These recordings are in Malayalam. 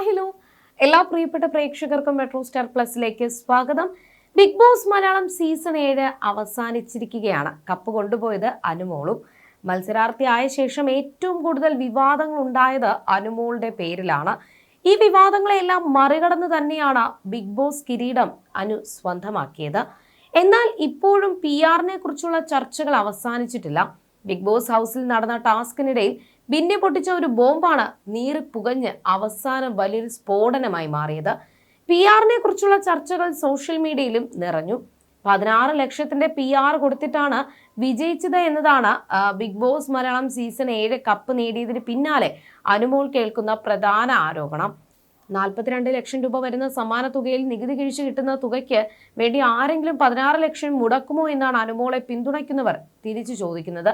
ഹലോ എല്ലാ പ്രിയപ്പെട്ട പ്രേക്ഷകർക്കും മെട്രോ സ്റ്റാർ പ്ലസിലേക്ക് സ്വാഗതം. ബിഗ് ബോസ് മലയാളം സീസൺ ഏഴ് അവസാനിച്ചിരിക്കുകയാണ്. കപ്പ് കൊണ്ടുപോയത് അനുമോളും. മത്സരാർത്ഥിയായ ശേഷം ഏറ്റവും കൂടുതൽ വിവാദങ്ങൾ ഉണ്ടായത് അനുമോളുടെ പേരിലാണ്. ഈ വിവാദങ്ങളെല്ലാം മറികടന്ന് തന്നെയാണ് ബിഗ് ബോസ് കിരീടം അനു സ്വന്തമാക്കിയത്. എന്നാൽ ഇപ്പോഴും പി ആറിനെ കുറിച്ചുള്ള ചർച്ചകൾ അവസാനിച്ചിട്ടില്ല. ബിഗ് ബോസ് ഹൗസിൽ നടന്ന ടാസ്കിനിടയിൽ ബിന്നെ പൊട്ടിച്ച ഒരു ബോംബാണ് നീറി പുകഞ്ഞ് അവസാനം വലിയൊരു സ്ഫോടനമായി മാറിയത്. പി ആറിനെ കുറിച്ചുള്ള ചർച്ചകൾ സോഷ്യൽ മീഡിയയിലും നിറഞ്ഞു. പതിനാറ് ലക്ഷത്തിന്റെ പി ആർ കൊടുത്തിട്ടാണ് വിജയിച്ചത് എന്നതാണ് ബിഗ് ബോസ് മലയാളം സീസൺ ഏഴ് കപ്പ് നേടിയതിന് പിന്നാലെ അനുമോൾ കേൾക്കുന്ന പ്രധാന ആരോപണം. നാൽപ്പത്തിരണ്ട് ലക്ഷം രൂപ വരുന്ന സമാന തുകയിൽ നികുതി കിഴിച്ചു കിട്ടുന്ന തുകയ്ക്ക് വേണ്ടി ആരെങ്കിലും പതിനാറ് ലക്ഷം മുടക്കുമോ എന്നാണ് അനുമോളെ പിന്തുണയ്ക്കുന്നവർ തിരിച്ചു ചോദിക്കുന്നത്.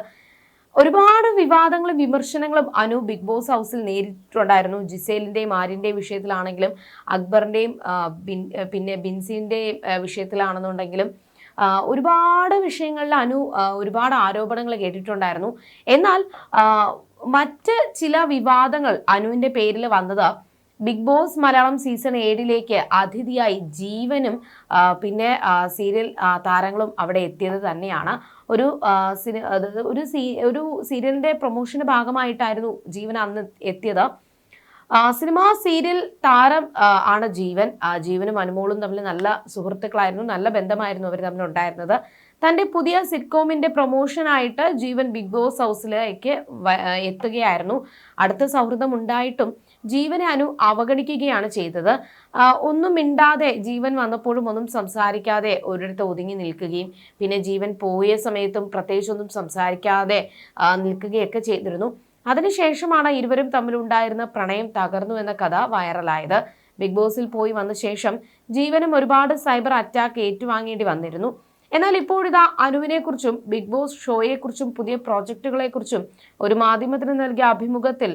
ഒരുപാട് വിവാദങ്ങളും വിമർശനങ്ങളും അനു ബിഗ് ബോസ് ഹൗസിൽ നേരിട്ടുണ്ടായിരുന്നു ജിസേലിന്റെയും ആര്യന്റെയും വിഷയത്തിലാണെങ്കിലും അക്ബറിന്റെയും ബിൻ- പിന്നെ ബിൻസിന്റെയും വിഷയത്തിലാണെന്നുണ്ടെങ്കിലും ഒരുപാട് വിഷയങ്ങളിൽ അനു ഒരുപാട് ആരോപണങ്ങൾ കേട്ടിട്ടുണ്ടായിരുന്നു. എന്നാൽ മറ്റ് ചില വിവാദങ്ങൾ അനുവിന്റെ പേരിൽ വന്നത് ബിഗ് ബോസ് മലയാളം സീസൺ ഏഴിലേക്ക് അതിഥിയായി ജീവനും പിന്നെ സീരിയൽ താരങ്ങളും അവിടെ എത്തിയത് തന്നെയാണ്. ഒരു സിനി ഒരു സീ ഒരു സീരിയലിന്റെ പ്രൊമോഷന്റെ ഭാഗമായിട്ടായിരുന്നു ജീവൻ അന്ന് എത്തിയത്. സിനിമാ സിനിമ സീരിയൽ താരം ആണ് ജീവൻ. ജീവനും അനുമോളും തമ്മിൽ നല്ല സുഹൃത്തുക്കളായിരുന്നു നല്ല ബന്ധമായിരുന്നു അവർ തമ്മിൽ ഉണ്ടായിരുന്നത്. തന്റെ പുതിയ സിറ്റ്കോമിന്റെ പ്രൊമോഷനായിട്ട് ജീവൻ ബിഗ് ബോസ് ഹൗസിലേക്ക് എത്തുകയായിരുന്നു. അടുത്ത സൗഹൃദം ഉണ്ടായിട്ടും ജീവനെ അനു അവഗണിക്കുകയാണ് ചെയ്തത്. ഒന്നും മിണ്ടാതെ ജീവൻ വന്നപ്പോഴും ഒന്നും സംസാരിക്കാതെ ഒരിടത്ത് ഒതുങ്ങി നിൽക്കുകയും പിന്നെ ജീവൻ പോയ സമയത്തും പ്രത്യേകിച്ച് ഒന്നും സംസാരിക്കാതെ നിൽക്കുകയൊക്കെ ചെയ്തിരുന്നു. അതിനുശേഷമാണ് ഇരുവരും തമ്മിലുണ്ടായിരുന്ന പ്രണയം തകർന്നു എന്ന കഥ വൈറലായത്. ബിഗ് ബോസിൽ പോയി വന്ന ശേഷം ജീവനും ഒരുപാട് സൈബർ അറ്റാക്ക് ഏറ്റുവാങ്ങേണ്ടി വന്നിരുന്നു. എന്നാൽ ഇപ്പോഴിതാ അനുവിനെ കുറിച്ചും ബിഗ് ബോസ് ഷോയെക്കുറിച്ചും പുതിയ പ്രോജക്റ്റുകളെ കുറിച്ചും ഒരു മാധ്യമത്തിന് നൽകിയ അഭിമുഖത്തിൽ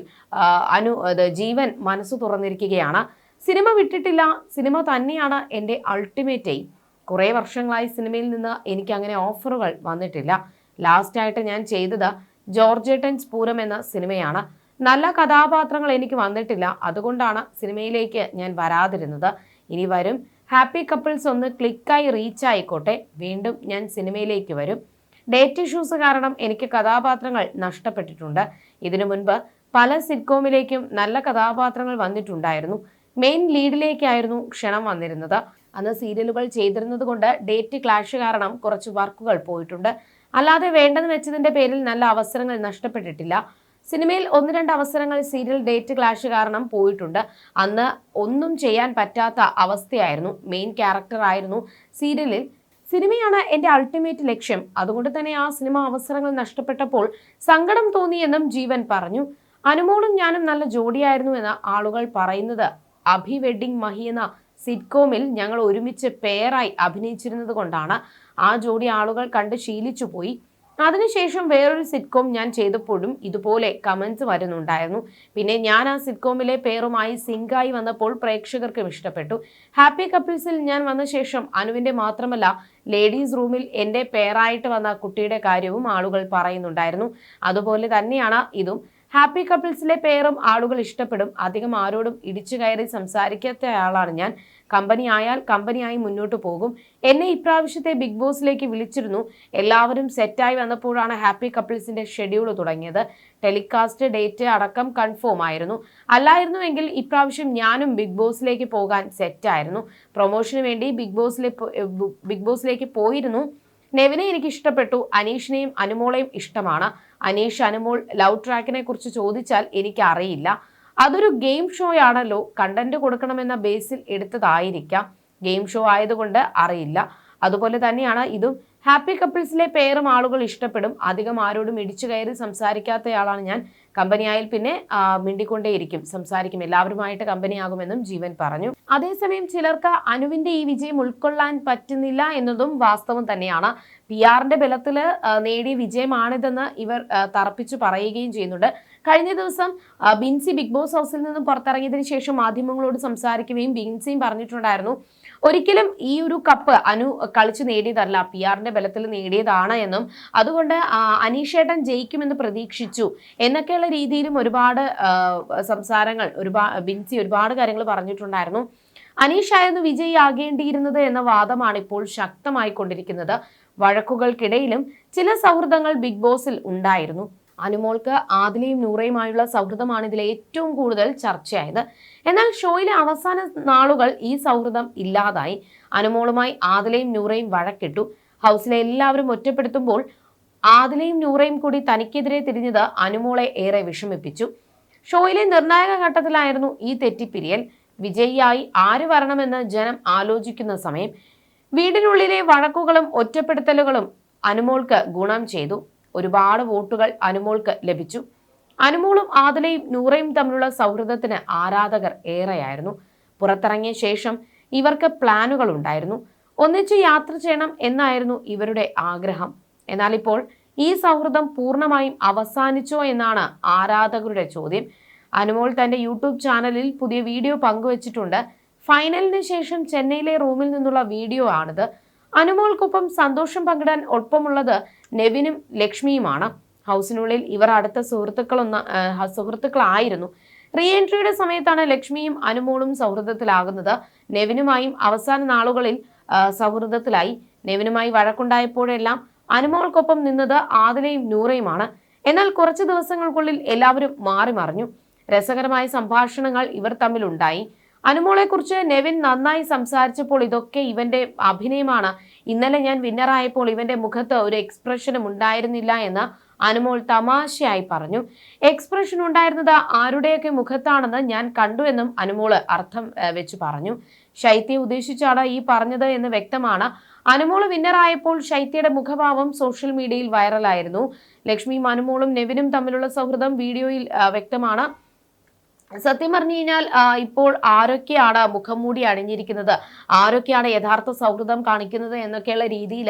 അനു ജീവൻ മനസ്സ് തുറന്നിരിക്കുകയാണ്. സിനിമ വിട്ടിട്ടില്ല സിനിമ തന്നെയാണ് എന്റെ അൾട്ടിമേറ്റ് എയിം കുറേ വർഷങ്ങളായി സിനിമയിൽ നിന്ന് എനിക്ക് അങ്ങനെ ഓഫറുകൾ വന്നിട്ടില്ല. ലാസ്റ്റായിട്ട് ഞാൻ ചെയ്തത് ജോർജേട്ടൻസ് പൂരം എന്ന സിനിമയാണ്. നല്ല കഥാപാത്രങ്ങൾ എനിക്ക് വന്നിട്ടില്ല. അതുകൊണ്ടാണ് സിനിമയിലേക്ക് ഞാൻ വരാതിരുന്നത്. ഇനി വരും ഹാപ്പി കപ്പിൾസ് ഒന്ന് ക്ലിക്കായി റീച്ച് ആയിക്കോട്ടെ. വീണ്ടും ഞാൻ സിനിമയിലേക്ക് വരും. ഡേറ്റ് ഇഷ്യൂസ് കാരണം എനിക്ക് കഥാപാത്രങ്ങൾ നഷ്ടപ്പെട്ടിട്ടുണ്ട്. ഇതിനു മുൻപ് പല സിറ്റ്കോമിലേക്കും നല്ല കഥാപാത്രങ്ങൾ വന്നിട്ടുണ്ടായിരുന്നു. മെയിൻ ലീഡിലേക്കായിരുന്നു ക്ഷണം വന്നിരുന്നത്. അന്ന് സീരിയലുകൾ ചെയ്തിരുന്നത് കൊണ്ട് ഡേറ്റ് ക്ലാഷ് കാരണം കുറച്ച് വർക്കുകൾ പോയിട്ടുണ്ട്. അല്ലാതെ വേണ്ടെന്ന് വെച്ചതിന്റെ പേരിൽ നല്ല അവസരങ്ങൾ നഷ്ടപ്പെട്ടിട്ടില്ല. സിനിമയിൽ ഒന്ന് രണ്ട് അവസരങ്ങൾ സീരിയൽ ഡേറ്റ് ക്ലാഷ് കാരണം പോയിട്ടുണ്ട്. അന്ന് ഒന്നും ചെയ്യാൻ പറ്റാത്ത അവസ്ഥയായിരുന്നു. മെയിൻ ക്യാരക്ടർ ആയിരുന്നു സീരിയലിൽ. സിനിമയാണ് എന്റെ അൾട്ടിമേറ്റ് ലക്ഷ്യം. അതുകൊണ്ട് തന്നെ ആ സിനിമ അവസരങ്ങൾ നഷ്ടപ്പെട്ടപ്പോൾ സങ്കടം തോന്നിയെന്നും ജീവൻ പറഞ്ഞു. അനുമോളും ഞാനും നല്ല ജോഡിയായിരുന്നു എന്ന് ആളുകൾ പറയുന്നത്. അഭി വെഡിങ് മഹി എന്ന സിറ്റ്കോമിൽ ഞങ്ങൾ ഒരുമിച്ച് പെയറായി അഭിനയിച്ചിരുന്നത് കൊണ്ടാണ്. ആ ജോഡി ആളുകൾ കണ്ട് ശീലിച്ചു പോയി. അതിനുശേഷം വേറൊരു സിറ്റ്കോം ഞാൻ ചെയ്തപ്പോഴും ഇതുപോലെ കമൻസ് വരുന്നുണ്ടായിരുന്നു. പിന്നെ ഞാൻ ആ സിറ്റ്കോമിലെ പേറുമായി സിങ്കായി വന്നപ്പോൾ പ്രേക്ഷകർക്കും ഇഷ്ടപ്പെട്ടു. ഹാപ്പി കപ്പിൾസിൽ ഞാൻ വന്ന ശേഷം അനുവിന്റെ മാത്രമല്ല ലേഡീസ് റൂമിൽ എന്റെ പേരായിട്ട് വന്ന കുട്ടിയുടെ കാര്യവും ആളുകൾ പറയുന്നുണ്ടായിരുന്നു. അതുപോലെ തന്നെയാണ് ഇതും. ഹാപ്പി കപ്പിൾസിലെ പേരും ആളുകൾ ഇഷ്ടപ്പെടും. അധികം ആരോടും ഇടിച്ചു കയറി സംസാരിക്കാത്ത ആളാണ് ഞാൻ. കമ്പനി ആയാൽ കമ്പനിയായി മുന്നോട്ട് പോകും. എന്നെ ഇപ്രാവശ്യത്തെ ബിഗ് ബോസിലേക്ക് വിളിച്ചിരുന്നു. എല്ലാവരും സെറ്റായി വന്നപ്പോഴാണ് ഹാപ്പി കപ്പിൾസിന്റെ ഷെഡ്യൂൾ തുടങ്ങിയത്. ടെലികാസ്റ്റ് ഡേറ്റ് അടക്കം കൺഫേം ആയിരുന്നു. അല്ലായിരുന്നുവെങ്കിൽ ഇപ്രാവശ്യം ഞാനും ബിഗ് ബോസിലേക്ക് പോകാൻ സെറ്റായിരുന്നു പ്രൊമോഷന് വേണ്ടി ബിഗ് ബോസിലെ ബിഗ് ബോസിലേക്ക് പോയിരുന്നു. നെവിനെ എനിക്ക് ഇഷ്ടപ്പെട്ടു അനീഷിനെയും അനുമോളെയും ഇഷ്ടമാണ്. അനീഷ് അനുമോൾ ലവ് ട്രാക്കിനെ കുറിച്ച് ചോദിച്ചാൽ എനിക്ക് അറിയില്ല അതൊരു ഗെയിം ഷോ ആണല്ലോ കണ്ടന്റ് കൊടുക്കണമെന്ന ബേസിൽ എടുത്തതായിരിക്കാം. ഗെയിം ഷോ ആയതുകൊണ്ട് അറിയില്ല. അതുപോലെ തന്നെയാണ് ഇതും ഹാപ്പി കപ്പിൾസിലെ പേരും ആളുകൾ ഇഷ്ടപ്പെടും. അധികം ആരോടും ഇടിച്ചു കയറി സംസാരിക്കാത്തയാളാണ് ഞാൻ. കമ്പനിയായാൽ പിന്നെ മിണ്ടിക്കൊണ്ടേയിരിക്കും. സംസാരിക്കും. എല്ലാവരുമായിട്ട് കമ്പനിയാകുമെന്നും ജീവൻ പറഞ്ഞു. അതേസമയം ചിലർക്ക് അനുവിന്റെ ഈ വിജയം ഉൾക്കൊള്ളാൻ പറ്റുന്നില്ല എന്നതും വാസ്തവം തന്നെയാണ്. പി ആറിന്റെ ബലത്തിൽ നേടിയ വിജയമാണിതെന്ന് ഇവർ തറപ്പിച്ചു പറയുകയും ചെയ്യുന്നുണ്ട്. കഴിഞ്ഞ ദിവസം ബിൻസി ബിഗ് ബോസ് ഹൗസിൽ നിന്നും പുറത്തിറങ്ങിയതിനു ശേഷം മാധ്യമങ്ങളോട് സംസാരിക്കുകയും ബിൻസിയും പറഞ്ഞിട്ടുണ്ടായിരുന്നു. ഒരിക്കലും ഈ ഒരു കപ്പ് അനു കളിച്ചു നേടിയതല്ല. പി ആറിന്റെ ബലത്തിൽ നേടിയതാണ് എന്നും അതുകൊണ്ട് അനീഷേട്ടൻ ജയിക്കുമെന്ന് പ്രതീക്ഷിച്ചു എന്നൊക്കെയുള്ള രീതിയിലും ഒരുപാട് സംസാരങ്ങൾ ഒരുപാട് ബിൻസി ഒരുപാട് കാര്യങ്ങൾ പറഞ്ഞിട്ടുണ്ടായിരുന്നു. അനീഷായിരുന്നു വിജയിയാകേണ്ടിയിരുന്നത് എന്ന വാദമാണ് ഇപ്പോൾ ശക്തമായി കൊണ്ടിരിക്കുന്നത് വഴക്കുകൾക്കിടയിലും ചില സൗഹൃദങ്ങൾ ബിഗ് ബോസിൽ ഉണ്ടായിരുന്നു. അനുമോൾക്ക് ആദിലയും നൂറയുമായുള്ള സൗഹൃദമാണ് ഇതിലെ ഏറ്റവും കൂടുതൽ ചർച്ചയായത്. എന്നാൽ ഷോയിലെ അവസാന നാളുകൾ ഈ സൗഹൃദം ഇല്ലാതായി. അനുമോളുമായി ആദിലയും നൂറയും വഴക്കിട്ടു. ഹൗസിലെ എല്ലാവരും ഒറ്റപ്പെടുത്തുമ്പോൾ ആദിലയും നൂറയും കൂടി തനിക്കെതിരെ തിരിഞ്ഞത് അനുമോളെ ഏറെ വിഷമിപ്പിച്ചു. ഷോയിലെ നിർണായക ഘട്ടത്തിലായിരുന്നു ഈ തെറ്റിപ്പിരിയൽ. വിജയിയായി ആര് വരണമെന്ന് ജനം ആലോചിക്കുന്ന സമയം. വീടിനുള്ളിലെ വഴക്കുകളും ഒറ്റപ്പെടുത്തലുകളും അനുമോൾക്ക് ഗുണം ചെയ്തു. ഒരുപാട് വോട്ടുകൾ അനുമോൾക്ക് ലഭിച്ചു. അനുമോളും ആദലയും നൂറയും തമ്മിലുള്ള സൗഹൃദത്തിന് ആരാധകർ ഏറെയായിരുന്നു. പുറത്തിറങ്ങിയ ശേഷം ഇവർക്ക് പ്ലാനുകൾ ഉണ്ടായിരുന്നു. ഒന്നിച്ച് യാത്ര ചെയ്യണം എന്നായിരുന്നു ഇവരുടെ ആഗ്രഹം. എന്നാൽ ഇപ്പോൾ ഈ സൗഹൃദം പൂർണമായും അവസാനിച്ചോ എന്നാണ് ആരാധകരുടെ ചോദ്യം. അനുമോൾ തന്റെ യൂട്യൂബ് ചാനലിൽ പുതിയ വീഡിയോ പങ്കുവച്ചിട്ടുണ്ട്. ഫൈനലിന് ശേഷം ചെന്നൈയിലെ റൂമിൽ നിന്നുള്ള വീഡിയോ ആണിത്. അനുമോൾക്കൊപ്പം സന്തോഷം പങ്കിടാൻ ഒപ്പമുള്ളത് നെവിനും ലക്ഷ്മിയുമാണ്. ഹൗസിനുള്ളിൽ ഇവർ അടുത്ത സുഹൃത്തുക്കളൊന്ന് സുഹൃത്തുക്കളായിരുന്നു. റീ എൻട്രിയുടെ സമയത്താണ് ലക്ഷ്മിയും അനുമോളും സൗഹൃദത്തിലാകുന്നത്. നെവിനുമായും അവസാന നാളുകളിൽ സൗഹൃദത്തിലായി. നെവിനുമായി വഴക്കുണ്ടായപ്പോഴെല്ലാം അനുമോൾക്കൊപ്പം നിന്നത് ആദിലയും നൂറയുമാണ്. എന്നാൽ കുറച്ച് ദിവസങ്ങൾക്കുള്ളിൽ എല്ലാവരും മാറി മറിഞ്ഞു രസകരമായ സംഭാഷണങ്ങൾ ഇവർ തമ്മിലുണ്ടായി. അനുമോളെക്കുറിച്ച് നെവിൻ നന്നായി സംസാരിച്ചപ്പോൾ ഇതൊക്കെ ഇവന്റെ അഭിനയമാണ്. ഇന്നലെ ഞാൻ വിന്നറായപ്പോൾ ഇവന്റെ മുഖത്ത് ഒരു എക്സ്പ്രഷനും ഉണ്ടായിരുന്നില്ല എന്ന് അനുമോൾ തമാശയായി പറഞ്ഞു. എക്സ്പ്രഷൻ ഉണ്ടായിരുന്നത് ആരുടെയൊക്കെ മുഖത്താണെന്ന് ഞാൻ കണ്ടു എന്നും അനുമോൾ അർത്ഥം വെച്ച് പറഞ്ഞു. ശൈത്യ ഉദ്ദേശിച്ചാണ് ഈ പറഞ്ഞത് എന്ന് വ്യക്തമാണ്. അനുമോൾ വിന്നറായപ്പോൾ ശൈത്യയുടെ മുഖഭാവം സോഷ്യൽ മീഡിയയിൽ വൈറലായിരുന്നു ലക്ഷ്മിയും അനുമോളും നെവിനും തമ്മിലുള്ള സൗഹൃദം വീഡിയോയിൽ വ്യക്തമാണ്. സത്യം പറഞ്ഞു കഴിഞ്ഞാൽ ഇപ്പോൾ ആരൊക്കെയാണ് മുഖംമൂടി അണിഞ്ഞിരിക്കുന്നത്? ആരൊക്കെയാണ് യഥാർത്ഥ സൗഹൃദം കാണിക്കുന്നത് എന്നൊക്കെയുള്ള രീതിയിൽ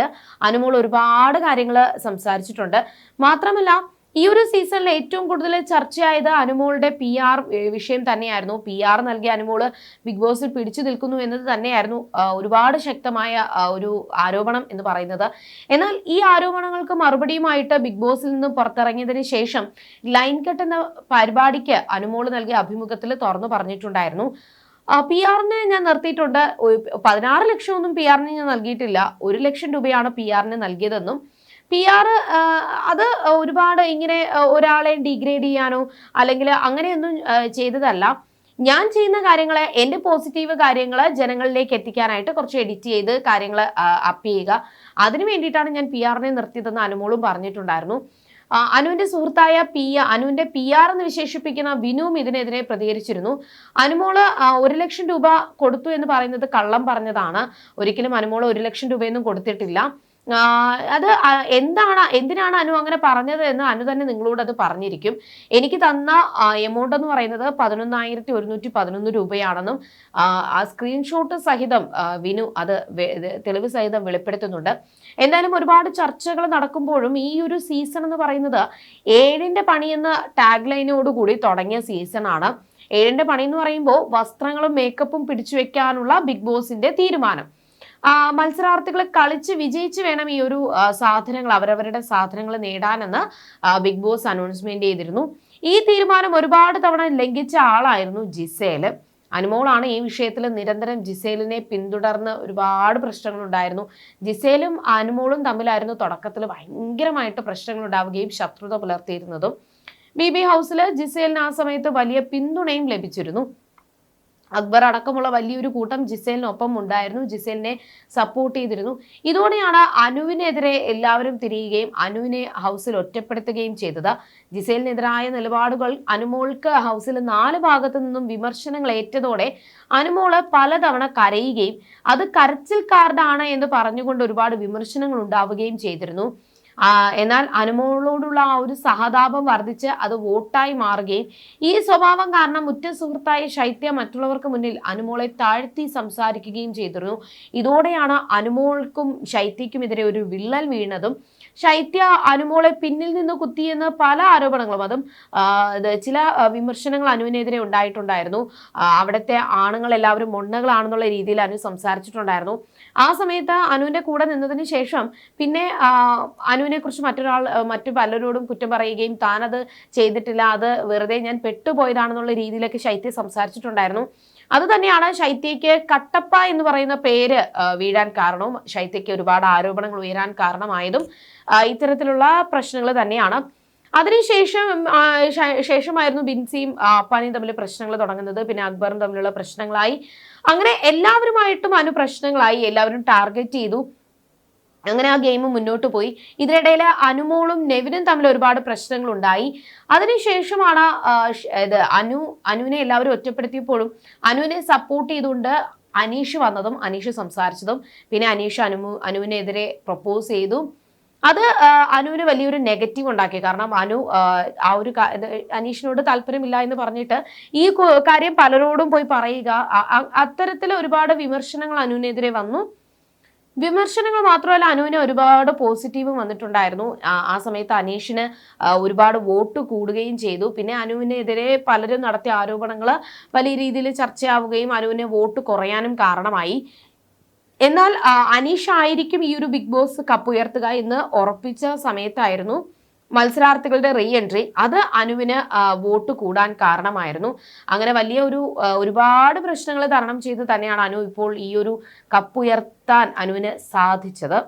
അനുമോൾ ഒരുപാട് കാര്യങ്ങൾ സംസാരിച്ചിട്ടുണ്ട്. മാത്രമല്ല ഈ ഒരു സീസണിൽ ഏറ്റവും കൂടുതൽ ചർച്ചയായത് അനുമോളുടെ പി ആർ വിഷയം തന്നെയായിരുന്നു. പി ആർ നൽകിയ അനുമോൾ ബിഗ് ബോസിൽ പിടിച്ചു നിൽക്കുന്നു എന്നത് തന്നെയായിരുന്നു ഒരുപാട് ശക്തമായ ഒരു ആരോപണം എന്ന് പറയുന്നത്. എന്നാൽ ഈ ആരോപണങ്ങൾക്ക് മറുപടിയുമായിട്ട് ബിഗ് ബോസിൽ നിന്ന് പുറത്തിറങ്ങിയതിന് ശേഷം ലൈൻ കട്ട് എന്ന പരിപാടിക്ക് അനുമോൾ നൽകിയ അഭിമുഖത്തിൽ തുറന്നു പറഞ്ഞിട്ടുണ്ടായിരുന്നു. പി ആറിന് ഞാൻ നിർത്തിയിട്ടുണ്ട്. പതിനാറ് ലക്ഷം ഒന്നും പി ആറിന് ഞാൻ നൽകിയിട്ടില്ല. ഒരു ലക്ഷം രൂപയാണ് പി ആറിന് നൽകിയതെന്നും പി ആർ അത് ഒരുപാട് ഇങ്ങനെ ഒരാളെ ഡിഗ്രേഡ് ചെയ്യാനോ അല്ലെങ്കിൽ അങ്ങനെയൊന്നും ചെയ്തതല്ല. ഞാൻ ചെയ്യുന്ന കാര്യങ്ങൾ എന്റെ പോസിറ്റീവ് കാര്യങ്ങൾ ജനങ്ങളിലേക്ക് എത്തിക്കാനായിട്ട് കുറച്ച് എഡിറ്റ് ചെയ്ത് കാര്യങ്ങൾ അപ്പ് ചെയ്യുക. അതിന് വേണ്ടിയിട്ടാണ് ഞാൻ പി ആറിനെ നിർത്തിയതെന്ന് അനുമോളും പറഞ്ഞിട്ടുണ്ടായിരുന്നു. അനുവിന്റെ സുഹൃത്തായ പി അനുവിന്റെ പി ആർ എന്ന് വിശേഷിപ്പിക്കുന്ന വിനുവും ഇതിനെതിരെ പ്രതികരിച്ചിരുന്നു. അനുമോൾ ഒരു ലക്ഷം രൂപ കൊടുത്തു എന്ന് പറയുന്നത് കള്ളം പറഞ്ഞതാണ്. ഒരിക്കലും അനുമോൾ ഒരു ലക്ഷം രൂപയൊന്നും കൊടുത്തിട്ടില്ല. അത് എന്താണ് എന്തിനാണ് അനു അങ്ങനെ പറഞ്ഞത് എന്ന് അനു തന്നെ നിങ്ങളോട് അത് പറഞ്ഞിരിക്കും. എനിക്ക് തന്ന എമൗണ്ട് എന്ന് പറയുന്നത് പതിനൊന്നായിരത്തി ഒരുന്നൂറ്റി പതിനൊന്ന് രൂപയാണെന്നും ആ, സ്ക്രീൻഷോട്ട് സഹിതം വിനു അത് തെളിവ് സഹിതം വെളിപ്പെടുത്തുന്നുണ്ട്. എന്തായാലും ഒരുപാട് ചർച്ചകൾ നടക്കുമ്പോഴും ഈ ഒരു സീസൺ എന്ന് പറയുന്നത് ഏഴിന്റെ പണി എന്ന ടാഗ് ലൈനോടുകൂടി തുടങ്ങിയ സീസണാണ് ഏഴിന്റെ പണി എന്ന് പറയുമ്പോൾ വസ്ത്രങ്ങളും മേക്കപ്പും പിടിച്ചു വെക്കാനുള്ള ബിഗ് ബോസിന്റെ തീരുമാനം. ആ, മത്സരാർത്ഥികളെ കളിച്ച് വിജയിച്ച് വേണം ഈ ഒരു സാധനങ്ങൾ അവരവരുടെ സാധനങ്ങൾ നേടാനെന്ന് ബിഗ് ബോസ് അനൗൺസ്മെന്റ് ചെയ്തിരുന്നു. ഈ തീരുമാനം ഒരുപാട് തവണ ലംഘിച്ച ആളായിരുന്നു ജിസേൽ. അനുമോളാണ് ഈ വിഷയത്തിൽ നിരന്തരം ജിസേലിനെ പിന്തുടർന്ന് ഒരുപാട് പ്രശ്നങ്ങൾ ഉണ്ടായിരുന്നു ജിസേലും അനുമോളും തമ്മിലായിരുന്നു തുടക്കത്തിൽ ഭയങ്കരമായിട്ട് പ്രശ്നങ്ങൾ ഉണ്ടാവുകയും ശത്രുത പുലർത്തിയിരുന്നതും. ബി ബി ഹൗസിൽ ജിസേലിന് ആ സമയത്ത് വലിയ പിന്തുണയും ലഭിച്ചിരുന്നു. അക്ബർ അടക്കമുള്ള വലിയൊരു കൂട്ടം ജിസേലിനൊപ്പം ഉണ്ടായിരുന്നു. ജിസേലിനെ സപ്പോർട്ട് ചെയ്തിരുന്നു. ഇതോടെയാണ് അനുവിനെതിരെ എല്ലാവരും തിരിയുകയും അനുവിനെ ഹൗസിൽ ഒറ്റപ്പെടുത്തുകയും ചെയ്തത്. ജിസേലിനെതിരായ നിലപാടുകൾ അനുമോൾക്ക് ഹൗസിൽ നാല് ഭാഗത്തു നിന്നും വിമർശനങ്ങൾ ഏറ്റതോടെ അനുമോൾ പലതവണ കരയുകയും അത് കരച്ചിൽ കാർഡാണ് എന്ന് പറഞ്ഞുകൊണ്ട് ഒരുപാട് വിമർശനങ്ങൾ ഉണ്ടാവുകയും ചെയ്തിരുന്നു. എന്നാൽ അനുമോളോടുള്ള ആ ഒരു സഹതാപം വർദ്ധിച്ച് അത് വോട്ടായി മാറുകയും ഈ സ്വഭാവം കാരണം ഉറ്റ സുഹൃത്തായ ശൈത്യ മറ്റുള്ളവർക്ക് മുന്നിൽ അനുമോളെ താഴ്ത്തി സംസാരിക്കുകയും ചെയ്തിരുന്നു. ഇതോടെയാണ് അനുമോൾക്കും ശൈത്യക്കുമെതിരെ ഒരു വിള്ളൽ വീണതും ശൈത്യ അനുമോളെ പിന്നിൽ നിന്ന് കുത്തിയെന്ന് പല ആരോപണങ്ങളും. അതും ചില വിമർശനങ്ങൾ അനുവിനെതിരെ ഉണ്ടായിട്ടുണ്ടായിരുന്നു. അവിടുത്തെ ആണുങ്ങൾ എല്ലാവരും മൊണ്ണകളാണെന്നുള്ള രീതിയിൽ അനു സംസാരിച്ചിട്ടുണ്ടായിരുന്നു. ആ സമയത്ത് അനുവിന്റെ കൂടെ നിന്നതിന് ശേഷം പിന്നെ അനുവിനെ കുറിച്ച് മറ്റൊരാൾ മറ്റു പലരോടും കുറ്റം പറയുകയും താനത് ചെയ്തിട്ടില്ല അത് വെറുതെ ഞാൻ പെട്ടുപോയതാണെന്നുള്ള രീതിയിലൊക്കെ ശൈത്യ സംസാരിച്ചിട്ടുണ്ടായിരുന്നു. അത് തന്നെയാണ് ശൈത്യയ്ക്ക് കട്ടപ്പ എന്ന് പറയുന്ന പേര് വീഴാൻ കാരണവും ശൈത്യയ്ക്ക് ഒരുപാട് ആരോപണങ്ങൾ ഉയരാൻ കാരണമായതും ഇത്തരത്തിലുള്ള പ്രശ്നങ്ങൾ തന്നെയാണ്. അതിനുശേഷം ശേഷമായിരുന്നു ബിൻസിയും അപ്പാനിയും തമ്മിൽ പ്രശ്നങ്ങൾ തുടങ്ങുന്നത്. പിന്നെ അക്ബറും തമ്മിലുള്ള പ്രശ്നങ്ങളായി. അങ്ങനെ എല്ലാവരുമായിട്ടും അനു പ്രശ്നങ്ങളായി. എല്ലാവരും ടാർഗറ്റ് ചെയ്തു. അങ്ങനെ ആ ഗെയിം മുന്നോട്ട് പോയി. ഇതിനിടയിൽ അനുമോളും നെവിനും തമ്മിൽ ഒരുപാട് പ്രശ്നങ്ങൾ ഉണ്ടായി അതിനുശേഷമാണ് ഇത് അനു അനുവിനെ എല്ലാവരും ഒറ്റപ്പെടുത്തിയപ്പോഴും അനുവിനെ സപ്പോർട്ട് ചെയ്തുകൊണ്ട് അനീഷ് വന്നതും അനീഷ് സംസാരിച്ചതും. പിന്നെ അനീഷ് അനു അനുവിനെതിരെ പ്രപ്പോസ് ചെയ്തു. അത് അനുവിന് വലിയൊരു നെഗറ്റീവ് ഉണ്ടാക്കി. കാരണം അനു ആ, ഒരു അനീഷിനോട് താല്പര്യമില്ല എന്ന് പറഞ്ഞിട്ട് ഈ കാര്യം പലരോടും പോയി പറയുക അത്തരത്തിൽ ഒരുപാട് വിമർശനങ്ങൾ അനുവിനെതിരെ വന്നു. വിമർശനങ്ങൾ മാത്രമല്ല അനുവിന് ഒരുപാട് പോസിറ്റീവും വന്നിട്ടുണ്ടായിരുന്നു. ആ- സമയത്ത് അനീഷിന് ഒരുപാട് വോട്ട് കൂടുകയും ചെയ്തു. പിന്നെ അനുവിനെതിരെ പലരും നടത്തിയ ആരോപണങ്ങൾ വലിയ രീതിയിൽ ചർച്ചയാവുകയും അനുവിന് വോട്ട് കുറയാനും കാരണമായി. എന്നാൽ അനീഷ് ആയിരിക്കും ഈ ഒരു ബിഗ് ബോസ് കപ്പ് ഉയർത്തുക എന്ന് ഉറപ്പിച്ച സമയത്തായിരുന്നു. മത്സരാർത്ഥികളുടെ റീ എൻട്രി അത് അനുവിന് വോട്ട് കൂടാൻ കാരണമായിരുന്നു. അങ്ങനെ വലിയ ഒരു ഒരുപാട് പ്രശ്നങ്ങൾ തരണം ചെയ്ത് തന്നെയാണ് അനു ഇപ്പോൾ ഈ ഒരു കപ്പുയർത്താൻ അനുവിന് സാധിച്ചത്.